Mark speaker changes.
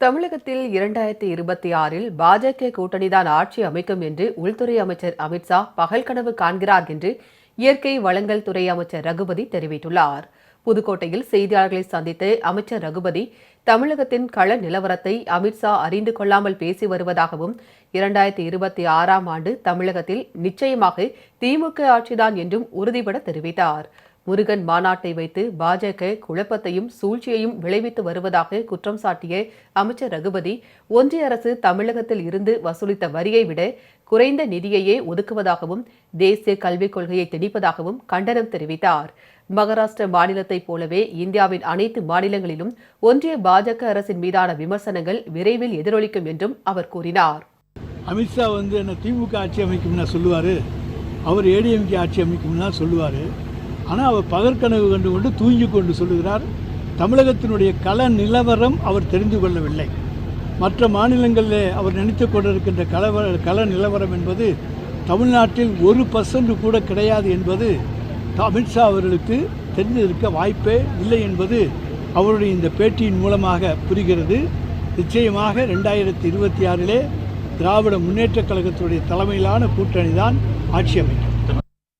Speaker 1: தமிழகத்தில் இரண்டாயிரத்தி இருபத்தி ஆறில் பாஜக கூட்டணிதான் ஆட்சி அமைக்கும் என்று உள்துறை அமைச்சர் அமித்ஷா பகல் கனவு காண்கிறார் என்று இயற்கை வளங்கள் துறை அமைச்சர் ரகுபதி தெரிவித்துள்ளார். புதுக்கோட்டையில் செய்தியாளர்களை சந்தித்து அமைச்சர் ரகுபதி தமிழகத்தின் கள நிலவரத்தை அமித்ஷா அறிந்து கொள்ளாமல் பேசி வருவதாகவும் இரண்டாயிரத்தி இருபத்தி ஆறாம் ஆண்டு தமிழகத்தில் நிச்சயமாக திமுக ஆட்சிதான் என்றும் உறுதிபட தெரிவித்தார். முருகன் மாநாட்டை வைத்து பாஜக குழப்பத்தையும் சூழ்ச்சியையும் விளைவித்து வருவதாக குற்றம் சாட்டிய அமைச்சர் ரகுபதி ஒன்றிய அரசு தமிழகத்தில் இருந்து வசூலித்த வரியை விட குறைந்த நிதியையே ஒதுக்குவதாகவும் தேசிய கல்விக் கொள்கையை திணிப்பதாகவும் கண்டனம் தெரிவித்தார். மகாராஷ்டிர மாநிலத்தைப் போலவே இந்தியாவின் அனைத்து மாநிலங்களிலும் ஒன்றிய பாஜக அரசின் மீதான விமர்சனங்கள் விரைவில் எதிரொலிக்கும் என்றும் அவர் கூறினார்.
Speaker 2: அமித்ஷா வந்து என்ன திமுக ஆட்சி அமைக்கும்னா சொல்லுவார் அவர் ஏடிஎம்கே ஆட்சி அமைக்கும்னா சொல்லுவார். ஆனால் அவர் பகற்கனவு கண்டு கொண்டு தூங்கி கொண்டு சொல்லுகிறார். தமிழகத்தினுடைய கள நிலவரம் அவர் தெரிந்து கொள்ளவில்லை. மற்ற மாநிலங்களில் அவர் நினைத்து கொண்டிருக்கின்ற கலவர கள நிலவரம் என்பது தமிழ்நாட்டில் ஒரு பர்சன்ட் கூட கிடையாது என்பது அமித்ஷா அவர்களுக்கு தெரிந்திருக்க வாய்ப்பே இல்லை என்பது அவருடைய இந்த பேட்டியின் மூலமாக புரிகிறது. நிச்சயமாக ரெண்டாயிரத்தி இருபத்தி ஆறிலே திராவிட முன்னேற்றக் கழகத்துடைய தலைமையிலான கூட்டணி தான் ஆட்சி அமைக்கும்.